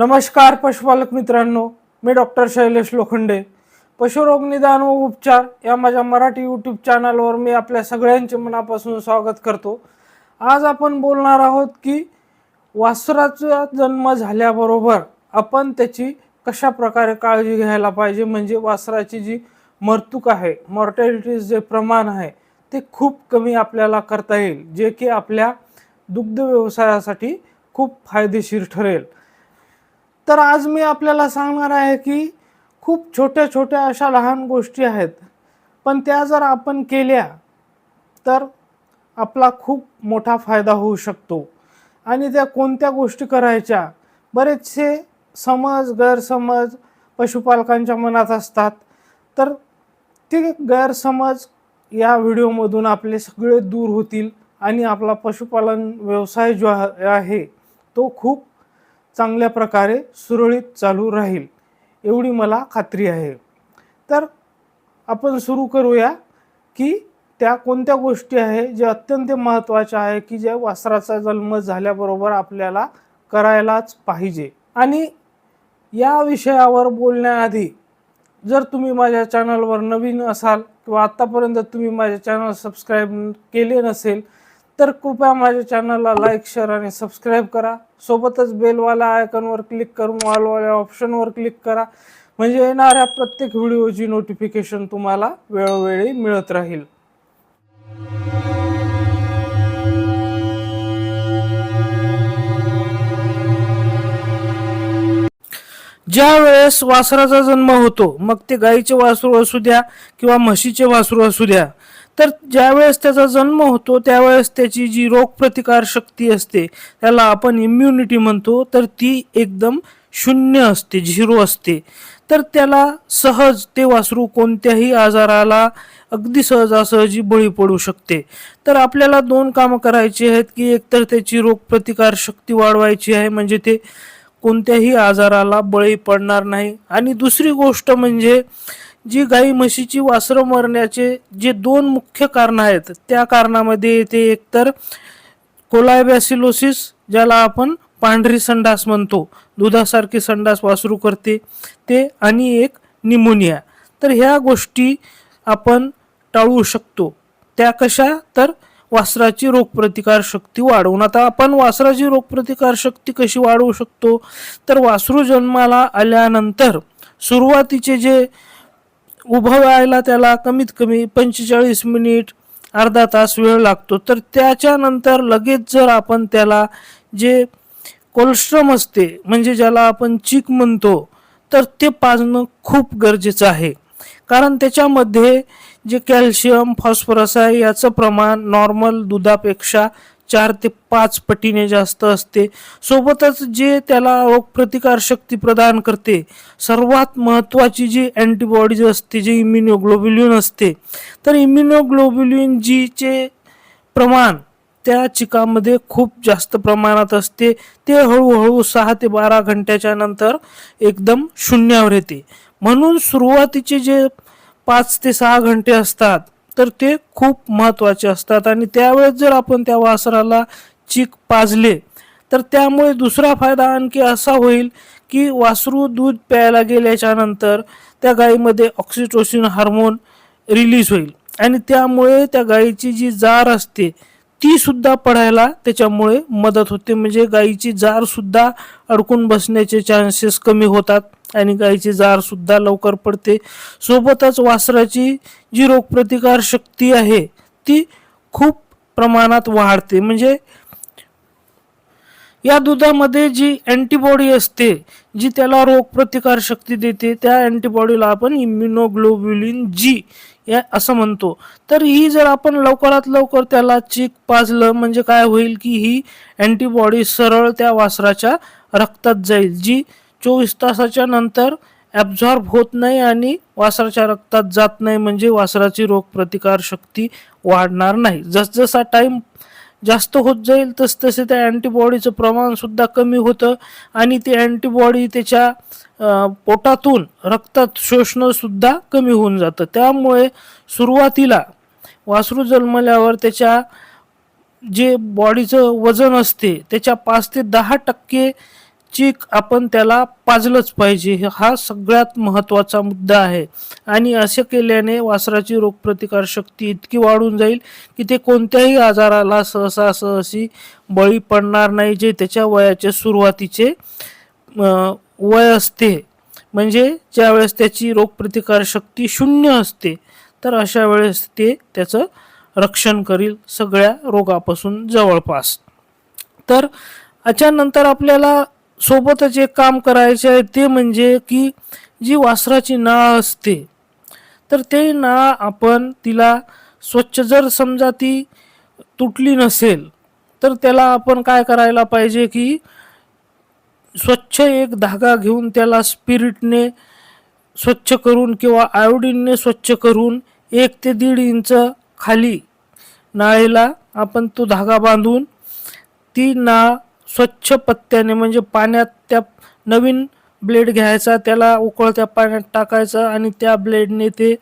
नमस्कार पशुपालक मित्रांनो. मी डॉक्टर शैलेश लोखंडे. पशुरोग निदान व उपचार या माझ्या मराठी यूट्यूब चॅनलवर मी आपल्या सगळ्यांचे मनापासून स्वागत करतो. आज आपण बोलणार आहोत की वासराचा जन्म झाल्याबरोबर आपण त्याची कशा प्रकारे काळजी घ्यायला पाहिजे? म्हणजे वासराची जी मर्तूक आहे मॉर्टॅलिटीज जे प्रमाण आहे ते खूप कमी आपल्याला करता येईल जे की आपल्या दुग्ध व्यवसायासाठी खूप फायदेशीर ठरेल. तर आज मी आपल्याला सांगणार आहे की खूप छोट्या छोट्या अशा लहान गोष्टी आहेत. पण त्या जर आपण केल्या तर आपला खूप मोठा फायदा होऊ शकतो. आणि त्या कोणत्या गोष्टी करायच्या? बरेचसे समज गैरसमज पशुपालकांच्या मनात असतात. तर ते गैरसमज या व्हिडिओमधून आपले सगळे दूर होतील आणि आपला पशुपालन व्यवसाय जो आहे तो खूप चांगल्या प्रकारे सुरळीत चालू राहील एवढी मला खात्री आहे. तर आपण सुरू करूया की त्या कोणत्या गोष्टी आहे ज्या अत्यंत महत्त्वाच्या आहे की ज्या वासराचा जन्म झाल्याबरोबर आपल्याला करायलाच पाहिजे. आणि या विषयावर बोलण्याआधी जर तुम्ही माझ्या चॅनलवर नवीन असाल किंवा आत्तापर्यंत तुम्ही माझे चॅनल सबस्क्राईब केले नसेल तर कृपया माझ्या चॅनलला लाईक शेअर आणि सबस्क्राईब करा. सोबतच बेलवाला आयकॉनवर क्लिक करून वॉलवाल्या ऑप्शनवर क्लिक करा. म्हणजे येणाऱ्या प्रत्येक व्हिडिओची नोटिफिकेशन तुम्हाला वेळोवेळी मिळत राहील. ज्या वेळेस वासराचा जन्म होतो मग ते गाईचे वासरू असू द्या किंवा म्हशीचे वासरू असू द्या तर ज्यावेळेस त्याचा जन्म होतो त्यावेळेस त्याची जी रोगप्रतिकार शक्ती असते त्याला आपण इम्युनिटी म्हणतो तर ती एकदम शून्य असते झिरो असते. तर त्याला सहज ते वासरू कोणत्याही आजाराला अगदी सहजासहजी बळी पडू शकते. तर आपल्याला दोन कामं करायची आहेत की एकतर त्याची रोगप्रतिकार शक्ती वाढवायची आहे म्हणजे ते कोणत्याही आजाराला बळी पडणार नाही. आणि दुसरी गोष्ट म्हणजे जी गाई म्हशीची वासरं मरण्याचे जे दोन मुख्य कारणं आहेत त्या कारणामध्ये येते एकतर कोलायबॅसिलोसिस ज्याला आपण पांढरी संडास म्हणतो दुधासारखी संडास वासरू करते ते आणि एक निमोनिया. तर ह्या गोष्टी आपण टाळू शकतो. त्या कशा? तर वासराची रोगप्रतिकार शक्ती वाढवून. आता आपण वासराची रोगप्रतिकार शक्ती कशी वाढवू शकतो? तर वासरू जन्माला आल्यानंतर सुरुवातीचे जे उभं व्हायला त्याला कमीत कमी पंचेचाळीस मिनिट अर्धा तास वेळ लागतो. तर त्याच्यानंतर लगेच जर आपण त्याला जे कोलेस्ट्रम असते म्हणजे ज्याला आपण चीक म्हणतो तर ते पाजणं खूप गरजेचं आहे. कारण त्याच्यामध्ये जे कॅल्शियम फॉस्फरस आहे याचं प्रमाण नॉर्मल दुधापेक्षा चार ते पाच पटीने जास्त असते. सोबतच जे त्याला रोगप्रतिकार शक्ती प्रदान करते सर्वात महत्त्वाची जी अँटीबॉडीज असते जे इम्युनोग्लोब्युलिन असते तर इम्युनोग्लोब्युलिन जीचे प्रमाण त्या चिकामध्ये खूप जास्त प्रमाणात असते. ते हळूहळू सहा ते बारा घंट्याच्या नंतर एकदम शून्यावर येते. म्हणून सुरुवातीचे जे पाच ते सहा घंटे असतात तर ते खूप महत्त्वाचे असतात. आणि त्यावेळेस जर आपण त्या वासराला चीक पाजले तर त्यामुळे दुसरा फायदा आणखी असा होईल की वासरू दूध प्यायला गेल्याच्यानंतर त्या गायीमध्ये ऑक्सिटोसिन हार्मोन रिलीज होईल. आणि त्यामुळे त्या गायीची जी जार असते ती सुद्धा पडायला त्याच्यामुळे मदत होते. म्हणजे गायीची जारसुद्धा अडकून बसण्याचे चान्सेस कमी होतात. आणि गायीचे जार सुद्धा लवकर पडते. सोबतच वासराची जी रोगप्रतिकार शक्ती आहे ती खूप प्रमाणात वाढते. म्हणजे या दुधामध्ये जी अँटीबॉडी असते जी त्याला रोगप्रतिकार शक्ती देते त्या अँटीबॉडीला आपण इम्युनोग्लोब्युलिन जी या असं म्हणतो. तर ही जर आपण लवकरात लवकर त्याला चीक पाजलं म्हणजे काय होईल की ही अँटीबॉडी सरळ त्या वासराच्या रक्तात जाईल जी चोवीस तासाच्या नंतर ॲब्झॉर्ब होत नाही आणि वासराच्या रक्तात जात नाही म्हणजे वासराची रोगप्रतिकार शक्ती वाढणार नाही. जसजसा टाईम जास्त होत जाईल तसतसे त्या अँटीबॉडीचं प्रमाणसुद्धा कमी होतं आणि ती अँटीबॉडी त्याच्या पोटातून रक्तात शोषणसुद्धा कमी होऊन जातं. त्यामुळे सुरुवातीला वासरू जन्मल्यावर त्याच्या जे बॉडीचं वजन असते त्याच्या पाच ते दहा टक्के चीक आपण त्याला पाजलंच पाहिजे. हे- हा सगळ्यात महत्त्वाचा मुद्दा आहे. आणि असे केल्याने वासराची रोगप्रतिकार शक्ती इतकी वाढून जाईल की ते कोणत्याही आजाराला सहसा सहसी बळी पडणार नाही जे त्याच्या वयाचे सुरुवातीचे वय असते. म्हणजे ज्यावेळेस त्याची रोगप्रतिकार शक्ती शून्य असते तर अशा वेळेस ते त्याचं रक्षण करील सगळ्या रोगापासून जवळपास. तर याच्यानंतर आपल्याला सोबतच एक काम करायचे आहे ते म्हणजे की जी वासराची नाळ असते तर ते नाळ आपण तिला स्वच्छ जर समजा ती तुटली नसेल तर त्याला आपण काय करायला पाहिजे की स्वच्छ एक धागा घेऊन त्याला स्पिरिटने स्वच्छ करून किंवा आयोडीनने स्वच्छ करून एक ते दीड इंच खाली नाळेला आपण तो धागा बांधून ती नाळ स्वच्छ पत्त्याने म्हणजे पाण्यात त्या नवीन ब्लेड घ्यायचा त्याला उकळत्या पाण्यात टाकायचा आणि त्या ब्लेडने ते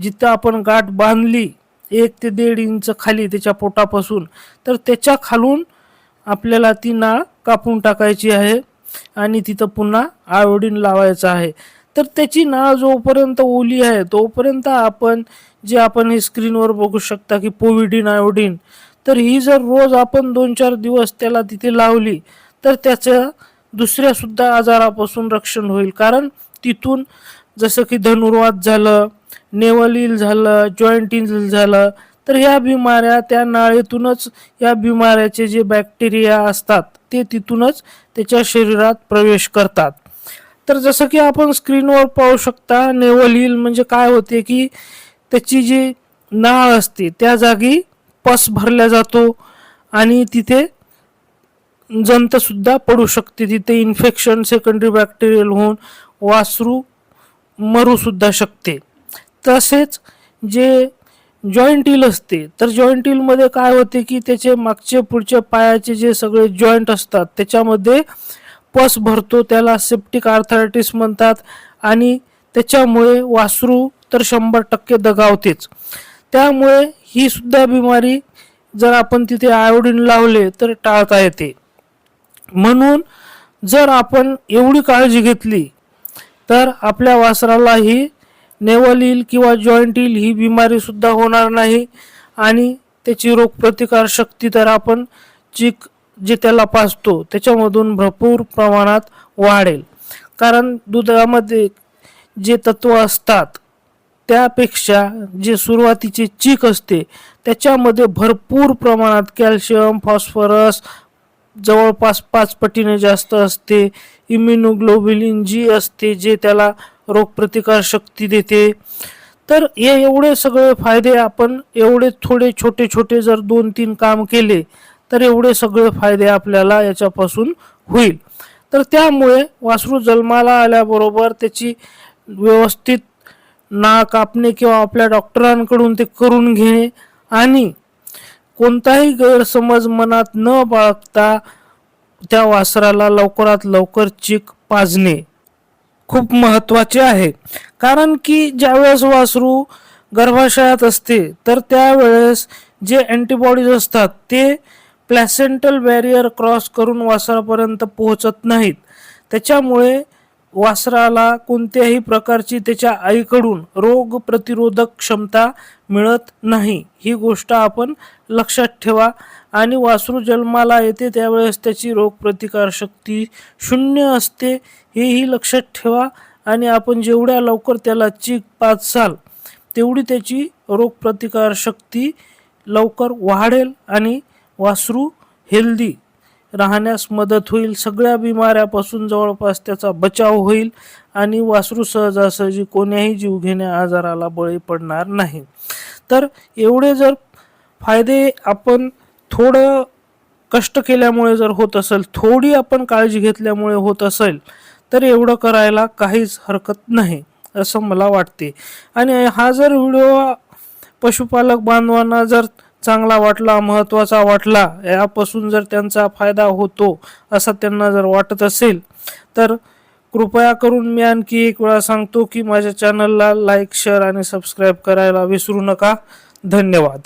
जिथं आपण गाठ बांधली एक ते दीड इंच खाली त्याच्या पोटापासून तर त्याच्या खालून आपल्याला ती नाळ कापून टाकायची आहे आणि तिथं पुन्हा आयोडीन लावायचं आहे. तर त्याची नाळ जोपर्यंत ओली आहे तोपर्यंत आपण जे आपण हे स्क्रीनवर बघू शकता की पोविडिन आयोडीन तर ही जर रोज आपण दोन चार दिवस त्याला तिथे लावली तर त्याचं दुसऱ्यासुद्धा आजारापासून रक्षण होईल. कारण तिथून जसं की धनुर्वात झालं नेवलील झालं जॉईंट इल झालं तर ह्या बिमाऱ्या त्या नाळेतूनच या बिमाऱ्याचे जे बॅक्टेरिया असतात ते तिथूनच त्याच्या शरीरात प्रवेश करतात. तर जसं की आपण स्क्रीनवर पाहू शकता नेवलील म्हणजे काय होते की त्याची जी नाळ असते त्या जागी पस भरला जातो आणि तिथे जंतसुद्धा पडू शकते. तिथे इन्फेक्शन सेकंडरी बॅक्टेरियल होऊन वासरू मरूसुद्धा शकते. तसेच जे जॉईंटील असते तर जॉईंटीलमध्ये काय होते की त्याचे मागचे पुढचे पायाचे जे सगळे जॉईंट असतात त्याच्यामध्ये पस भरतो त्याला सेप्टिक आर्थरायटिस म्हणतात आणि त्याच्यामुळे वासरू तर शंभर टक्के दगावतेच. त्यामुळे ही सुद्धा बिमारी जर आपण तिथे आयोडीन लावले तर टाळता येते. म्हणून जर आपण एवढी काळजी घेतली तर आपल्या वासराला ही नेवल येईल किंवा जॉईंट येईल ही बिमारी सुद्धा होणार नाही आणि त्याची रोगप्रतिकार शक्ती तर आपण चिक जे त्याला पाचतो त्याच्यामधून भरपूर प्रमाणात वाढेल. कारण दुधामध्ये जे तत्व असतात त्यापेक्षा जे सुरुवातीचे चीक असते त्याच्यामध्ये भरपूर प्रमाणात कॅल्शियम फॉस्फरस जवळपास पाच पटीने जास्त असते. इम्युनोग्लोबिलिन जी असते जे त्याला रोगप्रतिकार शक्ती देते. तर हे एवढे सगळे फायदे आपण एवढे थोडे छोटे छोटे जर दोन तीन काम केले तर एवढे सगळे फायदे आपल्याला याच्यापासून होईल. तर त्यामुळे वासरू जन्माला आल्याबरोबर त्याची व्यवस्थित ना कापणे किंवा आपल्या डॉक्टरांकडून ते करून घेणे आणि कोणताही गैरसमज मनात न बाळगता त्या वासराला लवकरात लवकर चीक पाजणे खूप महत्त्वाचे आहे. कारण की ज्यावेळेस वासरू गर्भाशयात असते तर त्यावेळेस जे अँटीबॉडीज असतात ते प्लॅसेंटल बॅरियर क्रॉस करून वासरापर्यंत पोहोचत नाहीत. त्याच्यामुळे वासराला कोणत्याही प्रकारची त्याच्या आईकडून रोग प्रतिरोधक क्षमता मिळत नाही. ही गोष्ट आपण लक्षात ठेवा. आणि वासरू जन्माला येते त्यावेळेस त्याची रोगप्रतिकार शक्ती शून्य असते हेही लक्षात ठेवा. आणि आपण जेवढ्या लवकर त्याला चीक पाचसाल तेवढी त्याची रोगप्रतिकार शक्ती लवकर वाढेल आणि वासरू हेल्दी राहण्यास मदत होईल. सगळ्या बिमाऱ्यापासून जवळपास त्याचा बचाव होईल आणि वासरू सहजासहजी कोण्याही जीवघेण्या आजाराला बळी पडणार नाही. तर एवढे जर फायदे आपण थोडं कष्ट केल्यामुळे जर होत असेल थोडी आपण काळजी घेतल्यामुळे होत असेल तर एवढं करायला काहीच हरकत नाही असं मला वाटते. आणि हा जर व्हिडिओ पशुपालक बांधवांना जर चांगला वाटला महत्त्वाचा वाटला यापासून जर त्यांचा फायदा होतो असं त्यांना जर वाटत असेल तर कृपया करून मी आणखी एक वेळा सांगतो की माझ्या चॅनलला लाईक शेअर आणि सबस्क्राईब करायला विसरू नका. धन्यवाद.